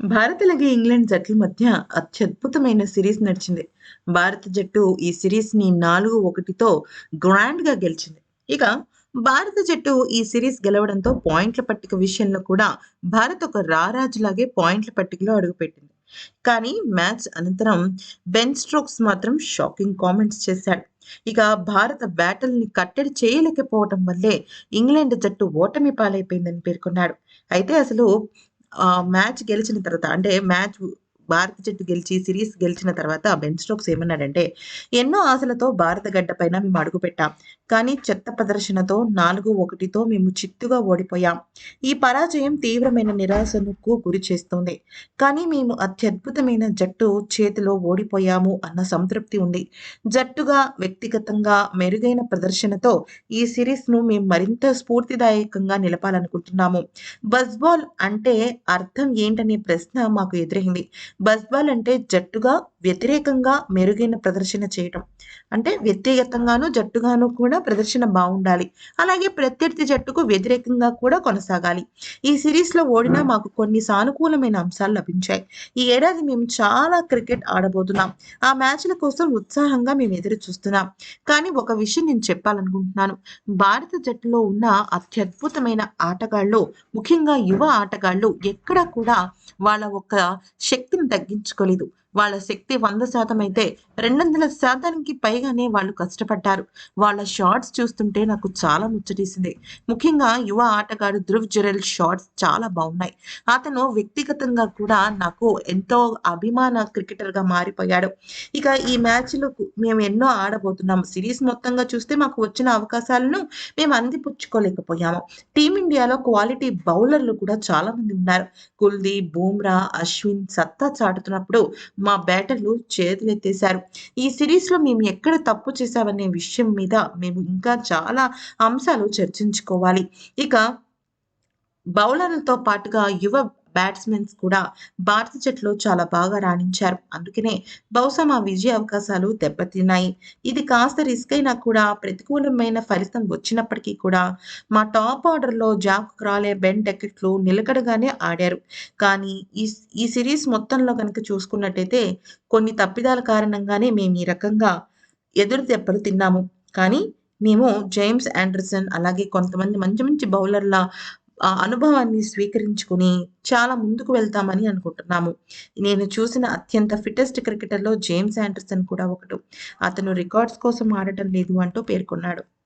భారత్ అలాగే ఇంగ్లాండ్ జట్ల మధ్య అత్యద్భుతమైన సిరీస్ నడిచింది. భారత జట్టు ఈ సిరీస్‌ని 4-1తో గ్రాండ్‌గా గెలిచింది. ఇక భారత జట్టు ఈ సిరీస్ గెలవడంతో పాయింట్ల పట్టిక విషయంలో కూడా భారత్ ఒక రారాజులాగే పాయింట్ల పట్టికలో అడుగుపెట్టింది. కానీ మ్యాచ్ అనంతరం బెన్ స్ట్రోక్స్ మాత్రం షాకింగ్ కామెంట్స్ చేశాడు. ఇక భారత బ్యాటల్ని కట్టడి చేయలేకపోవటం వల్లే ఇంగ్లాండ్ జట్టు ఓటమి పాలైపోయిందని పేర్కొన్నాడు. అయితే అసలు మ్యాచ్ గెలిచిన తర్వాత అంటే మ్యాచ్ భారత జట్టు గెలిచి సిరీస్ గెలిచిన తర్వాత బెన్ స్టోక్స్ ఏమన్నాడంటే, "ఎన్నో ఆశలతో భారత గడ్డపైన మేము అడుగుపెట్టాం. కానీ చెత్త ప్రదర్శనతో 4-1తో మేము చిత్తుగా ఓడిపోయాం. ఈ పరాజయం తీవ్రమైన నిరాశకు గురి చేస్తుంది కానీ మేము అత్యద్భుతమైన జట్టు చేతిలో ఓడిపోయాము అన్న సంతృప్తి ఉంది. జట్టుగా, వ్యక్తిగతంగా మెరుగైన ప్రదర్శనతో ఈ సిరీస్‌ను మేము మరింత స్ఫూర్తిదాయకంగా నిలపాలనుకుంటున్నాము. బస్బాల్ అంటే అర్థం ఏంటనే ప్రశ్న మాకు ఎదురైంది. బజ్బాల్ అంటే జట్టుగా, వ్యతిరేకంగా మెరుగైన ప్రదర్శన చేయటం. అంటే వ్యక్తిగతంగాను, జట్టుగాను కూడా ప్రదర్శన బావుండాలి. అలాగే ప్రత్యర్థి జట్టుకు వ్యతిరేకంగా కూడా కొనసాగాలి. ఈ సిరీస్‌లో ఓడినా మాకు కొన్ని సానుకూలమైన అంశాలు లభించాయి. ఈ ఏడాది మేము చాలా క్రికెట్ ఆడబోతున్నాం. ఆ మ్యాచ్‌ల కోసం ఉత్సాహంగా మేము ఎదురు చూస్తున్నాం. కానీ ఒక విషయం నేను చెప్పాలనుకుంటున్నాను. భారత జట్టులో ఉన్న అత్యద్భుతమైన ఆటగాళ్ళు, ముఖ్యంగా యువ ఆటగాళ్ళు ఎక్కడా కూడా వాళ్ళ ఒక శక్తిని తగ్గించుకోలేదు. వాళ్ళ శక్తి 100% అయితే 200% పైగానే వాళ్ళు కష్టపడ్డారు. వాళ్ళ షార్ట్స్ చూస్తుంటే నాకు చాలా ముచ్చటేసింది. ముఖ్యంగా యువ ఆటగాడు ధృవ్ జురెల్ షార్ట్స్ చాలా బాగున్నాయి అతను వ్యక్తిగతంగా కూడా నాకు ఎంతో అభిమాన క్రికెటర్‌గా మారిపోయాడు. ఇక ఈ మ్యాచ్‌లకు మేము ఎన్నో ఆడబోతున్నాం. సిరీస్ మొత్తంగా చూస్తే మాకు వచ్చిన అవకాశాలను మేము అందిపుచ్చుకోలేకపోయాము. టీమిండియాలో క్వాలిటీ బౌలర్లు కూడా చాలా మంది ఉన్నారు. కుల్దీప్, బుమ్రా, అశ్విన్ సత్తా చాటుతున్నప్పుడు మా బ్యాటర్లు చేతులెత్తేశారు. ఈ సిరీస్‌లో మేము ఎక్కడ తప్పు చేశామనే విషయం మీద మేము ఇంకా చాలా అంశాలు చర్చించుకోవాలి. ఇక బౌలర్లతో పాటుగా యువ బ్యాట్స్‌మెన్స్ కూడా భారత జట్టులో చాలా బాగా రాణించారు. అందుకనే బహుశా మా విజయ అవకాశాలు దెబ్బతిన్నాయి. ఇది కాస్త రిస్క్ అయినా కూడా ప్రతికూలమైన ఫలితం వచ్చినప్పటికీ కూడా మా టాప్ ఆర్డర్‌లో జాక్ క్రాలే, బెన్ డెకెట్లు నిలకడగానే ఆడారు. కానీ ఈ ఈ సిరీస్ మొత్తంలో కనుక చూసుకున్నట్టయితే కొన్ని తప్పిదాల కారణంగానే మేము ఈ రకంగా ఎదురు దెబ్బలు తిన్నాము. కానీ మేము జేమ్స్ ఆండర్సన్ అలాగే కొంతమంది మంచి మంచి బౌలర్ల అనుభవాన్ని స్వీకరించుకొని చాలా ముందుకు వెళ్తామని అనుకుంటున్నాము. నేను చూసిన అత్యంత ఫిటెస్ట్ క్రికెటర్‌లో జేమ్స్ ఆండర్సన్ కూడా ఒకడు. అతను రికార్డ్స్ కోసం ఆడటం లేదు అంటూ పేర్కొన్నాడు.